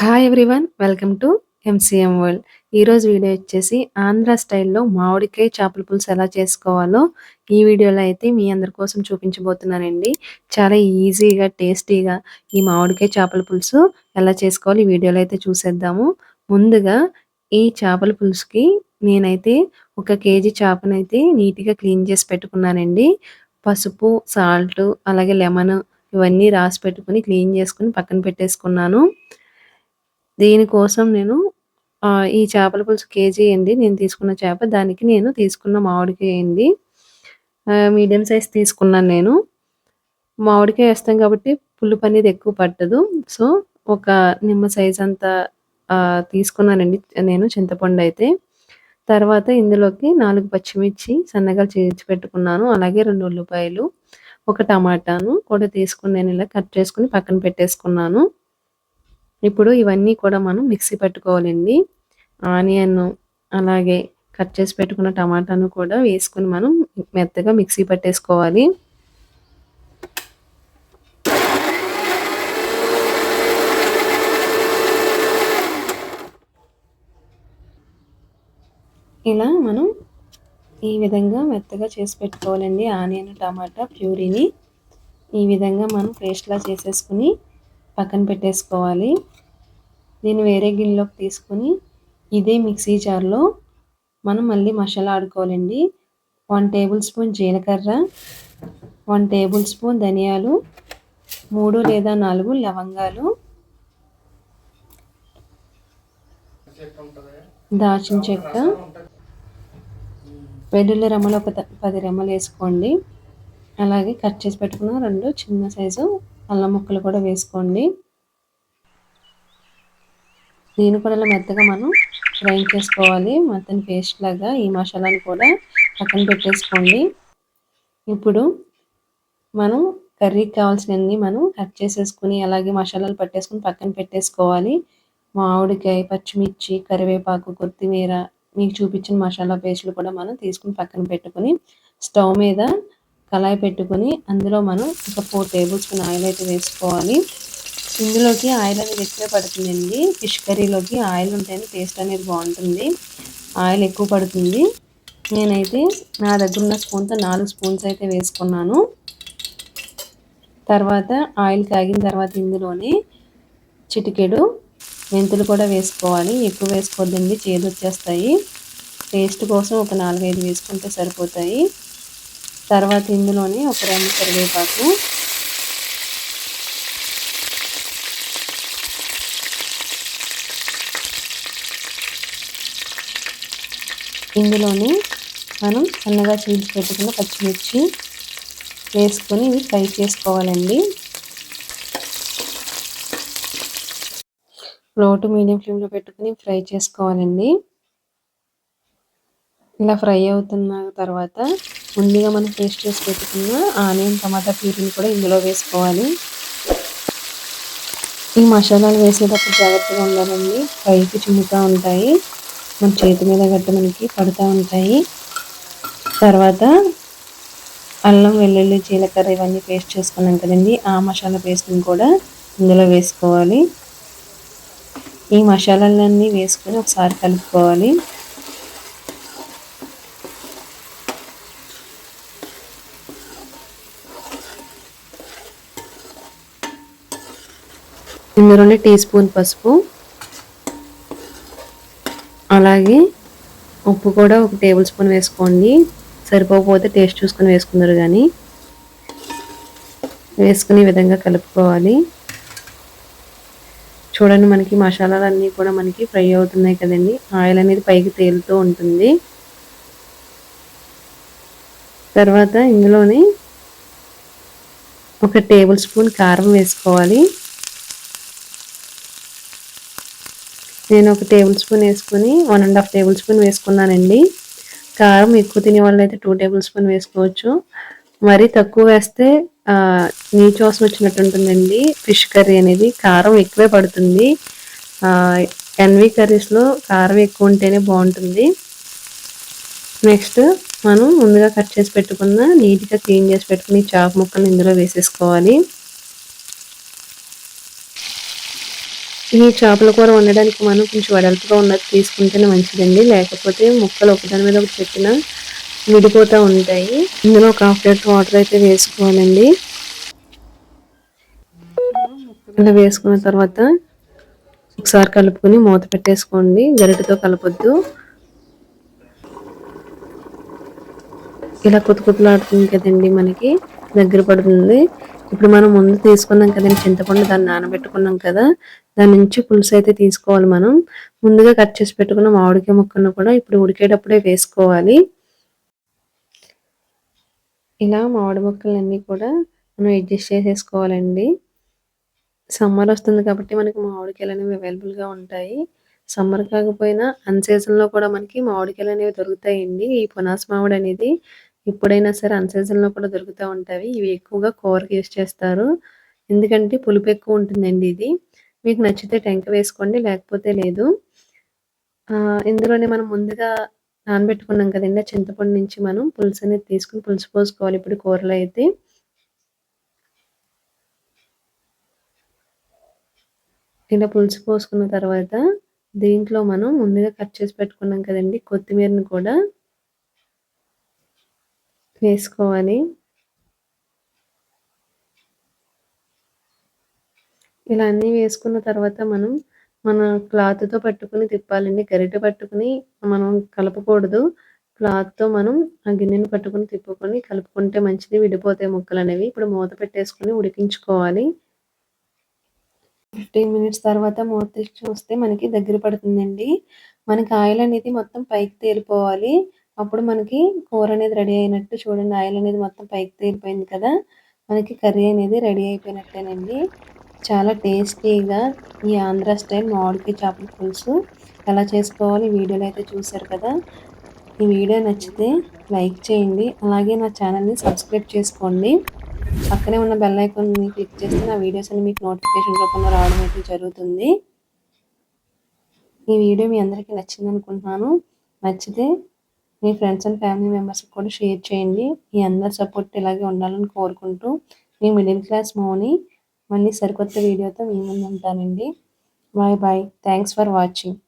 Hi everyone welcome to MCM world ఈరోజు video వచ్చేసి ఆంధ్ర స్టైల్లో మామిడికాయ చేపల పులుసు ఎలా చేసుకోవాలో ఈ వీడియోలో అయితే మీ అందరి కోసం చూపించబోతున్నానండి. చాలా ఈజీగా టేస్టీగా ఈ మామిడికాయ చేపల పులుసు ఎలా చేసుకోవాలి ఈ వీడియోలో అయితే చూసేద్దాము. ముందుగా ఈ చేపల పులుసుకి నేనైతే ఒక కేజీ చేపనైతే నీట్గా క్లీన్ చేసి పెట్టుకున్నానండి. పసుపు సాల్ట్ అలాగే లెమన్ ఇవన్నీ రాసి పెట్టుకుని క్లీన్ చేసుకుని పక్కన పెట్టేసుకున్నాను. దీనికోసం నేను ఈ చేపల పులుసు కేజీ వేయండి నేను తీసుకున్న చేప దానికి నేను తీసుకున్న మామిడికాయ అండి మీడియం సైజ్ తీసుకున్నాను నేను. మామిడికాయ వేస్తాం కాబట్టి పులుపు అనేది ఎక్కువ పట్టదు. సో ఒక నిమ్మ సైజ్ అంతా తీసుకున్నానండి నేను చింతపండు అయితే. తర్వాత ఇందులోకి నాలుగు పచ్చిమిర్చి సన్నగా చేర్చి పెట్టుకున్నాను. అలాగే రెండు ఉల్లిపాయలు ఒక టమాటాను కూడా తీసుకుని నేను ఇలా కట్ చేసుకుని పక్కన పెట్టేసుకున్నాను. ఇప్పుడు ఇవన్నీ కూడా మనం మిక్సీ పెట్టుకోవాలండి. ఆనియన్ అలాగే కట్ చేసి పెట్టుకున్న టమాటాను కూడా వేసుకుని మనం మెత్తగా మిక్సీ పట్టేసుకోవాలి. ఇలా మనం ఈ విధంగా మెత్తగా చేసి పెట్టుకోవాలండి. ఆనియన్ టమాటా ప్యూరీని ఈ విధంగా మనం పేస్ట్లా చేసేసుకుని పక్కన పెట్టేసుకోవాలి. నేను వేరే గిన్నెలోకి తీసుకొని ఇదే మిక్సీ జార్లో మనం మళ్ళీ మసాలా ఆడుకోవాలండి. వన్ టేబుల్ స్పూన్ జీలకర్ర వన్ టేబుల్ స్పూన్ ధనియాలు మూడు లేదా నాలుగు లవంగాలు. దాచిన చెక్క. వెల్లుల్లి రెమ్మలు ఒక పది రెమ్మలు వేసుకోండి. అలాగే కట్ చేసి పెట్టుకున్న రెండు చిన్న సైజు అల్లం ముక్కలు కూడా వేసుకోండి. దీని కూడా మెత్తగా మనం గ్రైండ్ చేసుకోవాలి. మొత్తం పేస్ట్ లాగా ఈ మసాలాని కూడా పక్కన పెట్టేసుకోండి. ఇప్పుడు మనం కర్రీకి కావాల్సినవన్నీ మనం కట్ చేసేసుకుని అలాగే మసాలాలు పట్టేసుకుని పక్కన పెట్టేసుకోవాలి. మామిడికాయ పచ్చిమిర్చి కరివేపాకు కొత్తిమీర మీకు చూపించిన మసాలా పేస్టులు కూడా మనం తీసుకుని పక్కన పెట్టుకుని స్టవ్ మీద కళాయి పెట్టుకొని అందులో మనం ఒక ఫోర్ టేబుల్ స్పూన్ ఆయిల్ అయితే వేసుకోవాలి. ఇందులోకి ఆయిల్ అనేది ఎక్కువ పడుతుందండి. ఫిష్ కర్రీలోకి ఆయిల్ ఉంటేనే టేస్ట్ అనేది బాగుంటుంది. ఆయిల్ ఎక్కువ పడుతుంది. నేనైతే నా దగ్గర ఉన్న స్పూన్తో నాలుగు స్పూన్స్ అయితే వేసుకున్నాను. తర్వాత ఆయిల్ కాగిన తర్వాత ఇందులోనే చిటికెడు మెంతులు కూడా వేసుకోవాలి. ఎక్కువ వేసుకోవద్దండి చేదు వచ్చేస్తాయి టేస్ట్ కోసం ఒక నాలుగైదు వేసుకుంటే సరిపోతాయి. తర్వాత ఇందులోనే ఒక రెండు కరివేపాకు. ఇందులోనే మనం సన్నగా చీల్చి పెట్టుకున్న పచ్చిమిర్చి వేసుకొని ఇవి ఫ్రై చేసుకోవాలండి. లో టు మీడియం ఫ్లేమ్లో పెట్టుకుని ఫ్రై చేసుకోవాలండి. ఇలా ఫ్రై అవుతున్న తర్వాత ముందుగా మనం పేస్ట్ చేసి పెట్టుకున్న ఆనియన్ టమాటా ప్యూరీని కూడా ఇందులో వేసుకోవాలి. ఈ మసాలాలు వేసేటప్పుడు జాగ్రత్తగా ఉండాలండి. పైకి చిమ్ముతూ ఉంటాయి. మన చేతి మీద గట్ట మనకి పడుతూ ఉంటాయి. తర్వాత అల్లం వెల్లుల్లి జీలకర్ర ఇవన్నీ పేస్ట్ చేసుకున్నాం కదండి. ఆ మసాలా పేస్ట్ని కూడా ఇందులో వేసుకోవాలి. ఈ మసాలాలన్నీ వేసుకొని ఒకసారి కలుపుకోవాలి. ఇందులోనే టీ స్పూన్ పసుపు. అలాగే ఉప్పు కూడా ఒక టేబుల్ స్పూన్ వేసుకోండి. సరిపోకపోతే టేస్ట్ చూసుకొని వేసుకున్నారు కానీ వేసుకునే విధంగా కలుపుకోవాలి. చూడండి మనకి మసాలాలన్నీ కూడా మనకి ఫ్రై అవుతున్నాయి కదండి. ఆయిల్ అనేది పైకి తేలుతూ ఉంటుంది. తర్వాత ఇందులోని ఒక టేబుల్ స్పూన్ కారం వేసుకోవాలి. నేను ఒక టేబుల్ స్పూన్ వేసుకుని one and half tablespoon వేసుకున్నానండి. కారం ఎక్కువ తినే వాళ్ళు అయితే టూ టేబుల్ స్పూన్ వేసుకోవచ్చు. మరీ తక్కువ వేస్తే నీచు వాసన వచ్చినట్టు ఉంటుందండి. ఫిష్ కర్రీ అనేది కారం ఎక్కువే పడుతుంది. ఎన్వి కర్రీస్లో కారం ఎక్కువ ఉంటేనే బాగుంటుంది. నెక్స్ట్ మనం ముందుగా కట్ చేసి పెట్టుకున్న నీట్గా క్లీన్ చేసి పెట్టుకుని చాప్ ముక్కలు ఇందులో వేసేసుకోవాలి. ఈ చేపల కూర వండడానికి మనం కొంచెం వెడల్పుగా ఉన్నది తీసుకుంటేనే మంచిదండి. లేకపోతే ముక్కలు ఒకదాని మీద ఒకటి పెట్టిన విడిపోతూ ఉంటాయి. ఇందులో ఒక హాఫ్ లీటర్ వాటర్ అయితే వేసుకోవాలండి. ఇలా వేసుకున్న తర్వాత ఒకసారి కలుపుకొని మూత పెట్టేసుకోండి. గరిటతో కలపొద్దు. ఇలా కొత్త కొత్తలాడుతుంది కదండి మనకి. దగ్గర పడుతుంది. ఇప్పుడు మనం ముందు తీసుకున్నాం కదండి చింతపండు దాన్ని నానబెట్టుకున్నాం కదా. దాని నుంచి పులుసు అయితే తీసుకోవాలి మనం. ముందుగా కట్ చేసి పెట్టుకున్న మామిడికాయ ముక్కను కూడా ఇప్పుడు ఉడికేటప్పుడే వేసుకోవాలి. ఇలా మామిడి ముక్కలన్నీ కూడా మనం అడ్జస్ట్ చేసేసుకోవాలండి. సమ్మర్ వస్తుంది కాబట్టి మనకి మామిడికాయలు అనేవి అవైలబుల్గా ఉంటాయి. సమ్మర్ కాకపోయినా అన్ సీజన్లో కూడా మనకి మామిడికాయలు అనేవి దొరుకుతాయండి. ఈ పునాస్ మామిడి అనేది ఎప్పుడైనా సరే అన్ సీజన్లో కూడా దొరుకుతూ ఉంటాయి. ఇవి ఎక్కువగా కూరకి యూస్ చేస్తారు. ఎందుకంటే పులుపు ఎక్కువ ఉంటుందండి ఇది. మీకు నచ్చితే టెంక వేసుకోండి లేకపోతే లేదు. ఇందులోనే మనం ముందుగా నానబెట్టుకున్నాం కదండి చింతపండు నుంచి మనం పులుసు అనేది తీసుకుని పులుసు పోసుకోవాలి ఇప్పుడు కూరలో అయితే. ఇలా పులుసు పోసుకున్న తర్వాత దీంట్లో మనం ముందుగా కట్ చేసి పెట్టుకున్నాం కదండి కొత్తిమీరని కూడా వేసుకోవాలి. ఇలా అన్నీ వేసుకున్న తర్వాత మనం మన క్లాత్తో పట్టుకుని తిప్పాలండి. గరిటె పట్టుకుని మనం కలపకూడదు. క్లాత్తో మనం ఆ గిన్నెను పట్టుకుని తిప్పుకొని కలుపుకుంటే మంచిది. విడిపోతాయి ముక్కలు అనేవి ఇప్పుడు మూత పెట్టేసుకుని ఉడికించుకోవాలి. ఫిఫ్టీన్ మినిట్స్ తర్వాత మూత చూస్తే మనకి దగ్గర పడుతుందండి. మనకి ఆయిల్ అనేది మొత్తం పైకి తేలిపోవాలి. అప్పుడు మనకి కూర అనేది రెడీ అయినట్టు చూడండి. ఆయిల్ అనేది మొత్తం పైకి తేలిపోయింది కదా. మనకి కర్రీ అనేది రెడీ అయిపోయినట్టేనండి. చాలా టేస్టీగా ఈ ఆంధ్ర స్టైల్ మామిడికాయ చేపల పులుసు ఎలా చేసుకోవాలి వీడియోలో అయితే చూసారు కదా. ఈ వీడియో నచ్చితే లైక్ చేయండి అలాగే నా ఛానల్ని సబ్స్క్రైబ్ చేసుకోండి. పక్కనే ఉన్న బెల్ ఐకాన్ని క్లిక్ చేస్తే నా వీడియోస్ అన్ని మీకు నోటిఫికేషన్ రూపంలో రావడం అయితే జరుగుతుంది. ఈ వీడియో మీ అందరికీ నచ్చింది అనుకుంటున్నాను. నచ్చితే మీ ఫ్రెండ్స్ అండ్ ఫ్యామిలీ మెంబర్స్కి కూడా షేర్ చేయండి. మీ అందరి సపోర్ట్ ఇలాగే ఉండాలని కోరుకుంటూ మీ మిడిల్ క్లాస్ మోని మళ్ళీ సరికొత్త వీడియోతో మీ ముందు ఉంటానండి. Bye bye. Thanks for watching